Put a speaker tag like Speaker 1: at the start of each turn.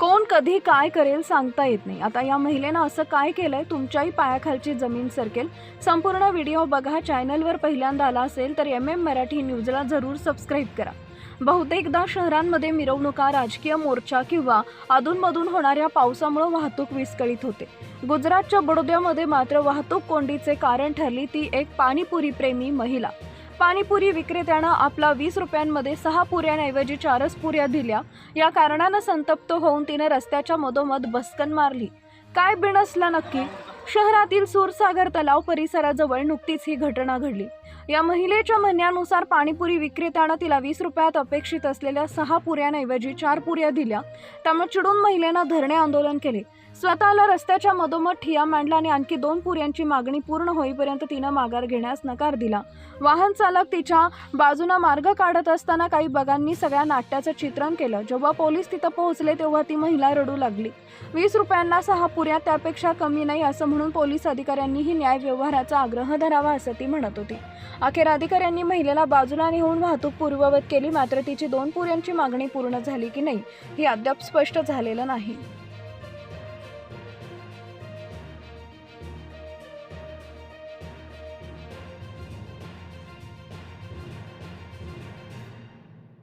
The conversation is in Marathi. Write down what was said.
Speaker 1: कोण कधी काय करेल सांगता येत नाही. आता या महिलेनं असं काय केलंय? तुमच्याही पायाखालची जमीन सरकेल. संपूर्ण व्हिडिओ बघा. चॅनलवर पहिल्यांदा आला असेल तर एम एम मराठी न्यूजला जरूर सबस्क्राईब करा. बहुतेकदा शहरांमध्ये मिरवणुका राजकीय मोर्चा किंवा अधूनमधून होणाऱ्या पावसामुळे वाहतूक विस्कळीत होते. गुजरातच्या बडोद्यामध्ये मात्र वाहतूक कोंडीचे कारण ठरली ती एक पाणीपुरी प्रेमी महिला. पाणीपुरी विक्रेत्यानं आपला वीस रुपयांमध्ये सहा पुऱ्यांऐवजी चारच पुऱ्या दिल्या. या कारणानं संतप्त होऊन तिने रस्त्याच्या मधोमध बसकन मारली. काय बिणसला नक्की? शहरातील सूरसागर तलाव परिसराजवळ नुकतीच ही घटना घडली. या महिलेच्या म्हणण्यानुसार पाणीपुरी विक्रेत्यानं तिला वीस रुपयात अपेक्षित असलेल्या सहा पुऱ्यांऐवजी चार पुऱ्या दिल्या. त्यामुळे चिडून महिलेनं धरणे आंदोलन केले. स्वतःला रस्त्याच्या मधोमध ठिया मांडला आणि आणखी दोन पुऱ्यांची मागणी पूर्ण होईपर्यंत तिनं माघार घेण्यास नकार दिला. वाहन चालक तिच्या बाजूनं मार्ग काढत असताना काही बगांनी सगळ्या नाट्याचं चित्रण केलं. जेव्हा पोलीस तिथं पोहोचले तेव्हा ती महिला रडू लागली. वीस रुपयांना सहा पुऱ्या त्यापेक्षा कमी नाही असं म्हणून पोलीस अधिकाऱ्यांनीही न्याय व्यवहाराचा आग्रह धरावा असं ती म्हणत होती. अखेर अधिकाऱ्यांनी महिलेला बाजूला नेऊन वाहतूक पूर्ववत केली मात्र तिची दोन पुऱ्यांची मागणी पूर्ण झाली की नाही हे अद्याप स्पष्ट झालेलं नाही.